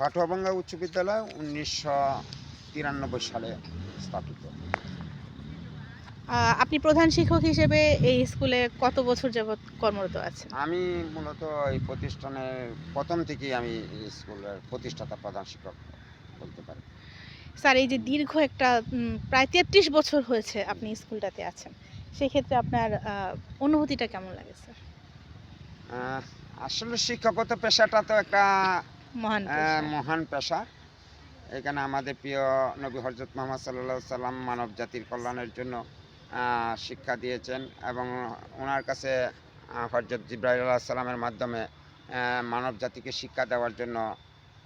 পাটুয়াবাঙ্গা উচ্চ বিদ্যালয় উনিশশো তিরানব্বই সালে স্থাপিত। আপনি প্রধান শিক্ষক হিসেবে এই স্কুলে কত বছর যাবৎ কর্মরত আছেন? আমি মূলত এই প্রতিষ্ঠানের প্রথম থেকেই আমি স্কুলের প্রতিষ্ঠাতা প্রধান শিক্ষক বলতে পারি। স্যার এই যে দীর্ঘ একটা প্রায় তেত্রিশ বছর হয়েছে আপনি স্কুলটাতে আছেন সেক্ষেত্রে আপনার অনুভূতিটা কেমন লাগে স্যার? আসলে শিক্ষকতা পেশাটা তো একটা মহান পেশা। এখানে আমাদের প্রিয় নবী হজরত মোহাম্মদ সাল্লাহ সাল্লাম মানব জাতির কল্যাণের জন্য শিক্ষা দিয়েছেন এবং ওনার কাছে হজরত জিব্রাহিল সাল্লামের মাধ্যমে মানব জাতিকে শিক্ষা দেওয়ার জন্য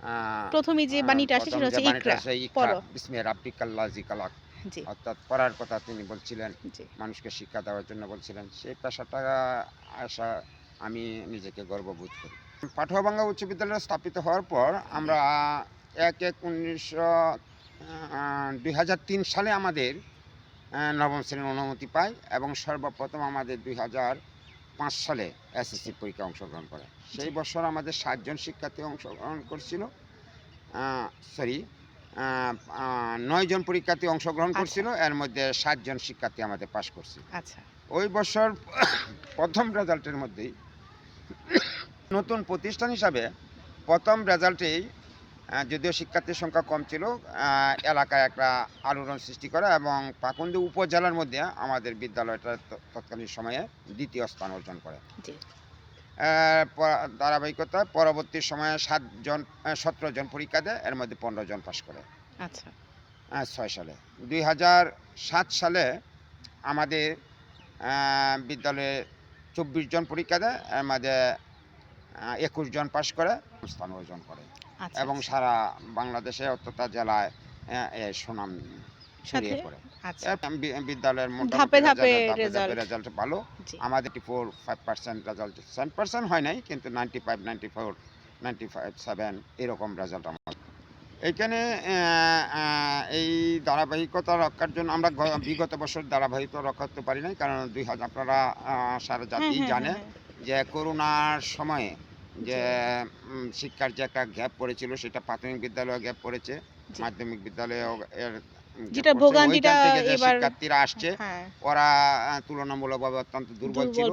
আহ, প্রথমেই যে বাণীটা আসে সেটা হচ্ছে ইকরা, পড়ো। বিস্মে রাব্বিকাল্লাজি কালাক অর্থাৎ পড়ার কথা তিনি বলছিলেন মানুষকে শিক্ষা দেওয়ার জন্য বলছিলেন। সেই পেশাটা আসা আমি নিজেকে গর্ববোধ করি। পাঠুয়াবাঙ্গা উচ্চ বিদ্যালয় স্থাপিত হওয়ার পর আমরা এক এক উনিশশো দুই হাজার তিন সালে আমাদের নবম শ্রেণির অনুমতি পাই এবং সর্বপ্রথম আমাদের দুই হাজার পাঁচ সালে এসএসসি পরীক্ষা অংশগ্রহণ করে। সেই বছর আমাদের সাতজন শিক্ষার্থী অংশগ্রহণ করছিল। সরি নয়জন পরীক্ষার্থী অংশগ্রহণ আচ্ছা। করছিল এর মধ্যে সাতজন শিক্ষার্থী আমাদের পাশ করছে আচ্ছা। ওই বছর প্রথম রেজাল্টের মধ্যেই নতুন প্রতিষ্ঠান হিসাবে প্রথম রেজাল্টেই যদিও শিক্ষার্থীর সংখ্যা কম ছিল এলাকায় একটা আলোড়ন সৃষ্টি করে এবং পাকুন্দি উপজেলার মধ্যে আমাদের বিদ্যালয়টা তৎকালীন সময়ে দ্বিতীয় স্থান অর্জন করে। ধারাবাহিকতায় পরবর্তী সময়ে সাতজন সতেরো জন পরীক্ষা দেয় এর মধ্যে পনেরো জন পাশ করে। আচ্ছা। ছয় সালে। দুই হাজার সাত সালে আমাদের বিদ্যালয়ে চব্বিশ জন পরীক্ষা দেয় এর মধ্যে একুশ জন পাশ করে স্থান অর্জন করে। আচ্ছা এবং আচ্ছা। সারা বাংলাদেশে অত্যন্ত জেলায় সুনাম ছড়িয়ে পড়ে। আচ্ছা। বিদ্যালয়ের ধাপে ধাপে রেজাল্ট- ভালো। আমাদের four five percent result seven percent হয় নাই কিন্তু ninety five ninety four ninety five seven এরকম রেজাল্ট আমার। আহ, এই ধারাবাহিকতা রক্ষার জন্য আমরা বিগত বছর ধারাবাহিকতা রক্ষা করতে পারি নাই কারণ দুই হাজার আপনারা সারা হ্যাঁ, জাতি হ্যাঁ, জানে হ্যাঁ, যে করোনার সময়ে যে শিক্ষার যে একটা গ্যাপ পড়েছিল সেটা প্রাথমিক বিদ্যালয়ে গ্যাপ পড়েছে মাধ্যমিক বিদ্যালয়েও এর যেটা ভোগান্তিটা এবার- শিক্ষার্থীরা আসছে ওরা তুলনামূলকভাবে অত্যন্ত দুর্বল ছিল।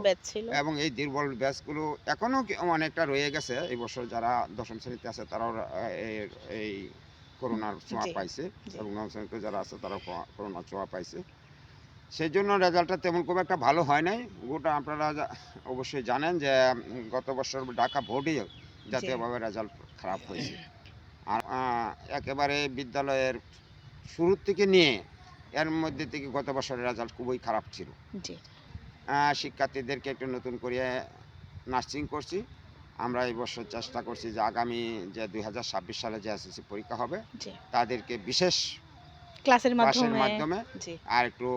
এবং এই দুর্বল ব্যাচগুলো এখনও অনেকটা রয়ে গেছে। এই বছর যারা দশম শ্রেণীতে আছে তারাও এই করোনার ছোঁয়া পাইছে এবং নবম যারা আছে তারা করোনার ছোঁয়া পাইছে। সেই জন্য রেজাল্টটা তেমন খুব একটা ভালো হয় নাই। গোটা আপনারা অবশ্যই জানেন যে গত বছর ঢাকা বোর্ডে জাতীয়ভাবে রেজাল্ট খারাপ হয়েছে। আর একেবারে বিদ্যালয়ের শুরুর থেকে নিয়ে এর মধ্যে থেকে গত বছরের রেজাল্ট খুবই খারাপ ছিল। শিক্ষার্থীদেরকে একটু নতুন করে নার্সিং করছি। আমরা এই বছর চেষ্টা করছি যে আগামী যে দুই হাজার ছাব্বিশ সালে যে এসএসসি পরীক্ষা হবে তাদেরকে বিশেষ ক্লাসের মাধ্যমে আর একটু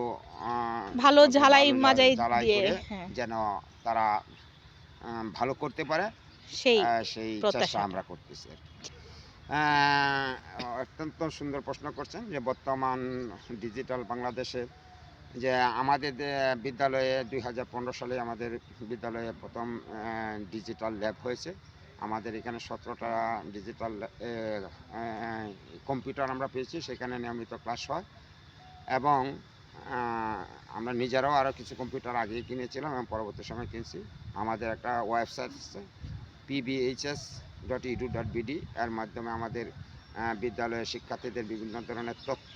ভালো ঝালাই মাজাই দিয়ে হ্যাঁ। যেন তারা ভালো করতে পারে সেই সেই চেষ্টা আমরা করতেছি আহ, অত্যন্ত সুন্দর প্রশ্ন করছেন যে বর্তমান ডিজিটাল বাংলাদেশে যে আমাদের বিদ্যালয়ে দুই হাজার পনেরো সালে আমাদের বিদ্যালয়ে প্রথম ডিজিটাল ল্যাব হয়েছে। আমাদের এখানে সতেরোটা ডিজিটাল কম্পিউটার আমরা পেয়েছি সেখানে নিয়মিত ক্লাস হয়। এবং আমরা নিজেরাও আরও কিছু কম্পিউটার আগেই কিনেছিলাম এবং পরবর্তী সময় কিনছি। আমাদের একটা ওয়েবসাইট আছে PBHS dot edu dot BD এর মাধ্যমে আমাদের বিদ্যালয়ের শিক্ষার্থীদের বিভিন্ন ধরনের তথ্য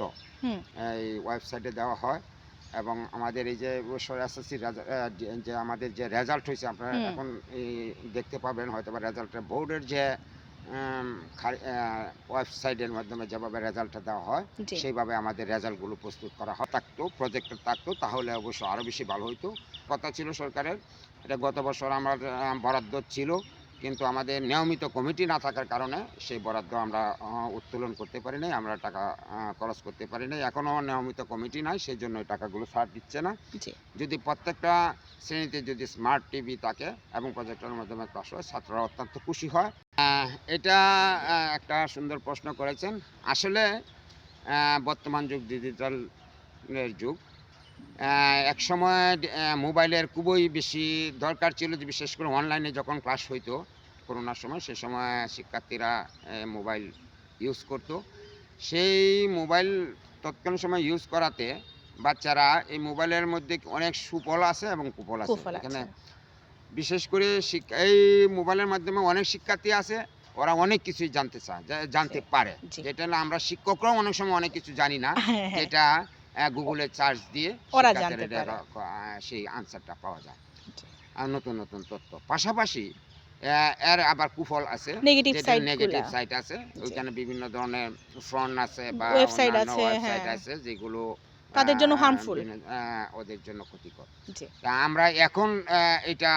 এই ওয়েবসাইটে দেওয়া হয়। এবং আমাদের এই যে এসএসসি যে আমাদের যে রেজাল্ট হয়েছে আপনারা এখন দেখতে পাবেন হয়তো বা রেজাল্টের বোর্ডের যে ওয়েবসাইটের মাধ্যমে যেভাবে রেজাল্টটা দেওয়া হয় সেইভাবে আমাদের রেজাল্টগুলো প্রস্তুত করা হয় থাকতো প্রজেক্টর থাকতো তাহলে অবশ্য আরও বেশি ভালো হতো কথা ছিল সরকারের এটা গত বছর আমার বরাদ্দ ছিল কিন্তু আমাদের নিয়মিত কমিটি না থাকার কারণে সেই বরাদ্দ আমরা উত্তোলন করতে পারি নাই আমরা টাকা খরচ করতে পারি নাই। এখনও নিয়মিত কমিটি নাই সেই জন্য এই টাকাগুলো ছাড় দিচ্ছে না। যদি প্রত্যেকটা শ্রেণীতে যদি স্মার্ট টিভি থাকে এবং প্রজেক্টরের মাধ্যমে ক্লাস হয় ছাত্ররা অত্যন্ত খুশি হয়। এটা একটা সুন্দর প্রশ্ন করেছেন। আসলে বর্তমান যুগ ডিজিটালের যুগ এক সময় মোবাইলের খুবই বেশি দরকার ছিল যে বিশেষ করে অনলাইনে যখন ক্লাস হইতো করোনার সময় সে সময় শিক্ষার্থীরা মোবাইল ইউজ করতো। সেই মোবাইল তৎকালীন সময় ইউজ করাতে বাচ্চারা এই মোবাইলের মধ্যে অনেক সুফল আছে এবং কুফল আছে। এখানে বিশেষ করে শিক্ষা এই মোবাইলের মাধ্যমে অনেক শিক্ষার্থী আছে ওরা অনেক কিছুই জানতে চায় জানতে পারে। যেটা না আমরা শিক্ষকরাও অনেক সময় অনেক কিছু জানি না। হ্যাঁ হ্যাঁ। যেটা গুগলে চার্জ দিয়ে ওরা জানতে পারে। সেই আনসারটা পাওয়া যায়। আর নতুন নতুন তথ্য। পাশাপাশি এর আবার কুফল আছে। নেগেটিভ সাইড নেগেটিভ সাইট আছে ওইখানে বিভিন্ন ধরনের ফ্রন্ট আছে বা Website আছে, ওয়েবসাইট হ্যাঁ। আছে যেগুলো তাদের জন্য harmful। ওদের জন্য ক্ষতিকর। আমরা এখন এটা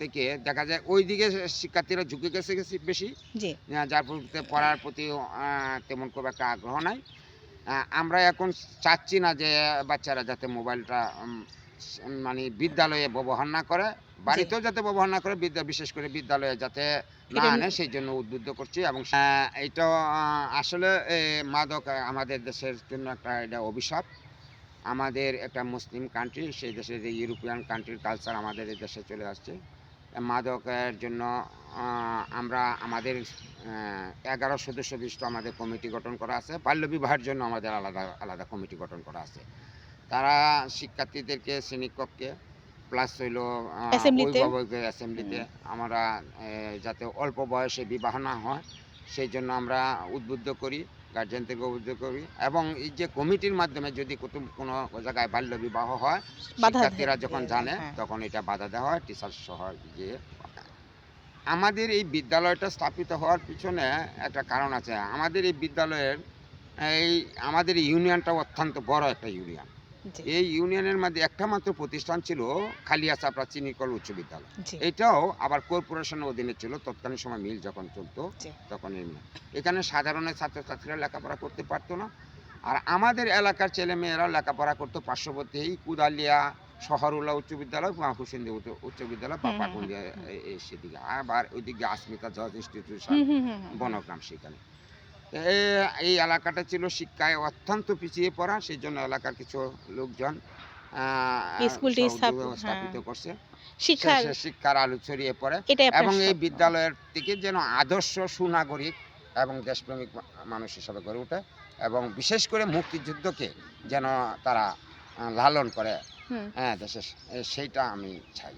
থেকে দেখা যায় ওই দিকে শিক্ষার্থীরা ঝুঁকে গেছে গেছে বেশি যার পড়ার প্রতি তেমন খুব একটা আগ্রহ নাই। আমরা এখন চাচ্ছি না যে বাচ্চারা যাতে মোবাইলটা মানে বিদ্যালয়ে ব্যবহার না করে বাড়িতেও যাতে ব্যবহার না করে বিদ্যা বিশেষ করে বিদ্যালয়ে যাতে না আনে সেই জন্য উদ্বুদ্ধ করছি এবং এটা আসলে মাদক আমাদের দেশের জন্য একটা এটা অভিশাপ। আমাদের একটা মুসলিম কান্ট্রি সেই দেশের যে ইউরোপিয়ান কান্ট্রির কালচার আমাদের এই দেশে চলে আসছে। মাদকের জন্য আমরা আমাদের এগারো সদস্য বিশিষ্ট আমাদের কমিটি গঠন করা আছে। বাল্যবিবাহের জন্য আমাদের আলাদা আলাদা কমিটি গঠন করা আছে। তারা শিক্ষার্থীদেরকে শ্রেণীকক্ষে প্লাস হইল অভিভাবকদের অ্যাসেম্বলিতে আমরা যাতে অল্প বয়সে বিবাহ না হয় সেই জন্য আমরা উদ্বুদ্ধ করি। গার্জেনদেরকে অভিযোগ করি। এবং এই যে কমিটির মাধ্যমে যদি কোথাও কোনো জায়গায় বাল্য বিবাহ হয় শিক্ষার্থীরা যখন জানে হ্যাঁ। তখন এটা বাধা দেওয়া হয় টিচার সহ গিয়ে। আমাদের এই বিদ্যালয়টা স্থাপিত হওয়ার পিছনে একটা কারণ আছে। আমাদের এই বিদ্যালয়ের এই আমাদের ইউনিয়নটা অত্যন্ত বড় একটা ইউনিয়ন এই ইউনিয়নের মধ্যে একটা মাত্র প্রতিষ্ঠান ছিল খালিয়া চাপড়া চিনিকল উচ্চ বিদ্যালয়। এটাও আবার কর্পোরেশনের অধীনে ছিল তৎকালীন সময় মিল যখন চলতো তখন এই। এখানে সাধারণ ছাত্রছাত্রীরা লেখাপড়া করতে পারতো না। আর আমাদের এলাকার ছেলেমেয়েরা লেখাপড়া করতো পার্শ্ববর্তী এই কুদালিয়া শহরুল্লাহ উচ্চ বিদ্যালয় বা হুসেন্দি উচ্চ- উচ্চ বিদ্যালয় বা পাকুন্দিয়া সেদিকে। আবার ওইদিকে আসমিতা জজ ইনস্টিটিউশন। বনগ্রাম সেখানে। এই এলাকাটা ছিল শিক্ষায় অত্যন্ত পিছিয়ে পড়া সেই জন্য এলাকার কিছু লোকজন স্কুলটি স্থাপিত হ্যাঁ। করছে। শিক্ষার শিক্ষার আলো ছড়িয়ে পড়ে। এবং এই বিদ্যালয়ের থেকে যেন আদর্শ সুনাগরিক এবং দেশপ্রেমিক মানুষ হিসাবে গড়ে ওঠে এবং বিশেষ করে মুক্তিযুদ্ধকে যেন তারা লালন করে। হ্যাঁ দেশের সেইটা আমি চাই।